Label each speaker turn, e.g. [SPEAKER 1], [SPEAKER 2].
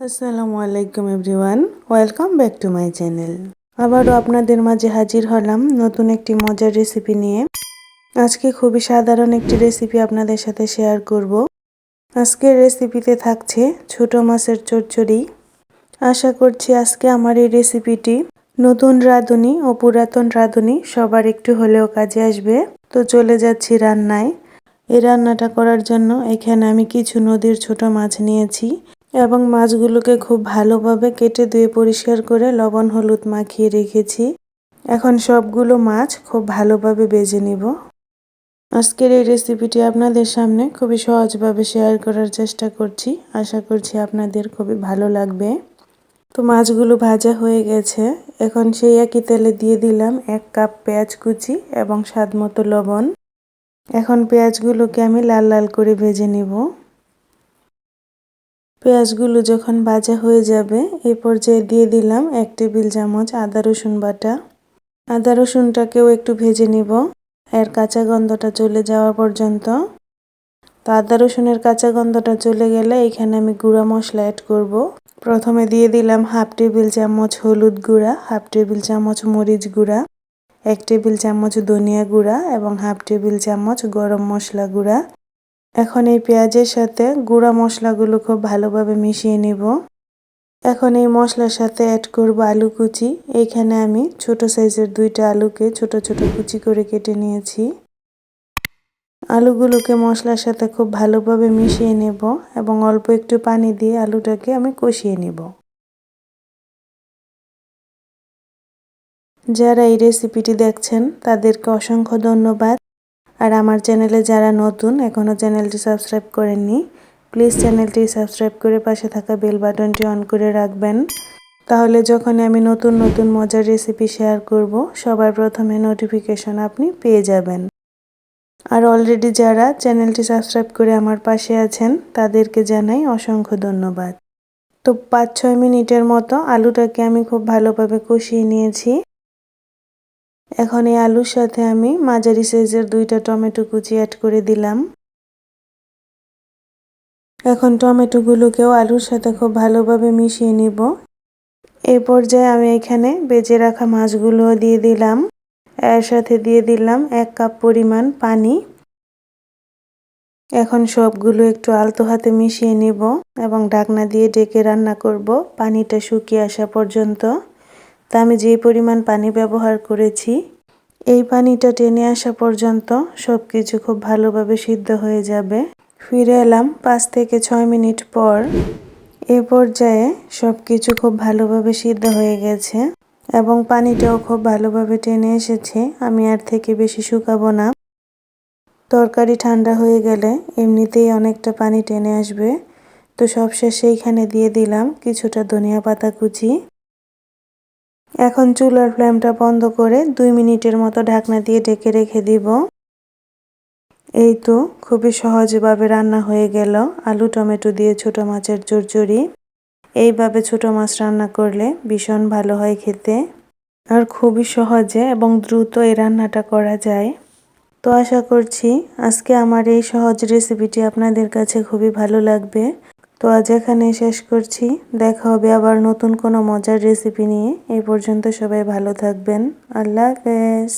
[SPEAKER 1] আসসালামু আলাইকুম everyone, welcome back to my channel. আবারও আপনাদের মাঝে হাজির হলাম নতুন একটি মজার রেসিপি নিয়ে। আজকে খুবই সাধারণ একটি রেসিপি আপনাদের সাথে শেয়ার করব। আজকের রেসিপিতে থাকছে ছোট মাছের চচ্চড়ি। আশা করছি আজকে আমার এই রেসিপিটি নতুন রাঁধুনি ও পুরাতন রাঁধুনি সবার একটু হলেও কাজে আসবে। তো চলে যাচ্ছি রান্নায়। এই রান্নাটা করার জন্য এখানে আমি কিছু নদীর ছোট মাছ নিয়েছি। এবং মাছগুলোকে খুব ভালোভাবে কেটে ধুয়ে পরিষ্কার করে লবণ হলুদ মাখিয়ে রেখেছি। এখন সবগুলো মাছ খুব ভালোভাবে বেজে নিব। আজকের এই রেসিপিটি আপনাদের সামনে খুবই সহজভাবে শেয়ার করার চেষ্টা করছি। আশা করছি আপনাদের খুবই ভালো লাগবে। তো মাছগুলো ভাজা হয়ে গেছে। এখন সেই একই তেলে দিয়ে দিলাম এক কাপ পেঁয়াজ কুচি এবং স্বাদ মতো লবণ। এখন পেঁয়াজগুলোকে আমি লাল লাল করে ভেজে নিব। পেঁয়াজগুলো যখন ভাজা হয়ে যাবে এই পর্যায়ে দিয়ে দিলাম এক টেবিল চামচ আদা রসুন বাটা। আদা রসুনটাকেও একটু ভেজে নিব। এর কাঁচা গন্ধটা চলে যাওয়া পর্যন্ত। তো আদা রসুনের কাঁচা গন্ধটা চলে গেলে এখানে আমি গুঁড়া মশলা অ্যাড করব। প্রথমে দিয়ে দিলাম হাফ টেবিল চামচ হলুদ গুঁড়া, হাফ টেবিল চামচ মরিচ গুঁড়া, এক টেবিল চামচ ধনিয়া গুঁড়া এবং হাফ টেবিল চামচ গরম মশলা গুঁড়া। এখন এই পেঁয়াজের সাথে গুঁড়া মশলাগুলো খুব ভালোভাবে মিশিয়ে নিব। এখন এই মশলার সাথে অ্যাড করব আলু কুচি। এইখানে আমি ছোট সাইজের দুইটা আলুকে ছোট ছোট কুচি করে কেটে নিয়েছি। আলুগুলোকে মশলার সাথে খুব ভালোভাবে মিশিয়ে নেব এবং অল্প একটু পানি দিয়ে আলুটাকে আমি কষিয়ে নেব। যারা এই রেসিপিটি দেখছেন, তাদেরকে অসংখ্য ধন্যবাদ। আর আমার চ্যানেলে যারা নতুন এখনও চ্যানেলটি সাবস্ক্রাইব করেননি, প্লিজ চ্যানেলটি সাবস্ক্রাইব করে পাশে থাকা বেল বাটনটি অন করে রাখবেন। তাহলে যখন আমি নতুন নতুন মজার রেসিপি শেয়ার করব, সবার প্রথমে নোটিফিকেশন আপনি পেয়ে যাবেন। আর অলরেডি যারা চ্যানেলটি সাবস্ক্রাইব করে আমার পাশে আছেন, তাদেরকে জানাই অসংখ্য ধন্যবাদ। তো পাঁচ ছয় মিনিটের মতো আলুটাকে আমি খুব ভালোভাবে কষিয়ে নিয়েছি। এখন এই আলুর সাথে আমি মাঝারি সাইজের দুইটা টমেটো কুচি অ্যাড করে দিলাম। এখন টমেটোগুলোকেও আলুর সাথে খুব ভালোভাবে মিশিয়ে নিব। এই পর্যায়ে আমি এখানে বেজে রাখা মাছগুলো দিয়ে দিলাম। এর সাথে দিয়ে দিলাম এক কাপ পরিমাণ পানি। এখন সবগুলো একটু আলতো হাতে মিশিয়ে নিব এবং ঢাকনা দিয়ে ডেকে রান্না করব। পানিটা শুকিয়ে আসা পর্যন্ত। তা আমি যে পরিমাণ পানি ব্যবহার করেছি, এই পানিটা টেনে আসা পর্যন্ত সব কিছু খুব ভালোভাবে সিদ্ধ হয়ে যাবে। ফিরে এলাম পাঁচ থেকে ছয় মিনিট পর। এ পর্যায়ে সব কিছু খুব ভালোভাবে সিদ্ধ হয়ে গেছে এবং পানিটাও খুব ভালোভাবে টেনে এসেছে। আমি আর থেকে বেশি শুকাবো না। তরকারি ঠান্ডা হয়ে গেলে এমনিতেই অনেকটা পানি টেনে আসবে। তো সবশেষে এইখানে দিয়ে দিলাম কিছুটা ধনিয়া পাতা কুচি। এখন চুলার ফ্লেমটা বন্ধ করে দুই মিনিটের মতো ঢাকনা দিয়ে ডেকে রেখে দিব। এই তো খুবই সহজভাবে রান্না হয়ে গেল। আলু, টমেটো দিয়ে ছোট মাছের চরচড়ি। এইভাবে ছোট মাছ রান্না করলে ভীষণ ভালো হয় খেতে। আর খুবই সহজে এবং দ্রুত এই রান্নাটা করা যায়। তো আশা করছি আজকে আমার এই সহজ রেসিপিটি আপনাদের কাছে খুবই ভালো লাগবে। তো আজ এখানে শেষ করছি। দেখা হবে আবার নতুন কোনো মজার রেসিপি নিয়ে। এই পর্যন্ত সবাই ভালো থাকবেন। আল্লাহ হাফেজ।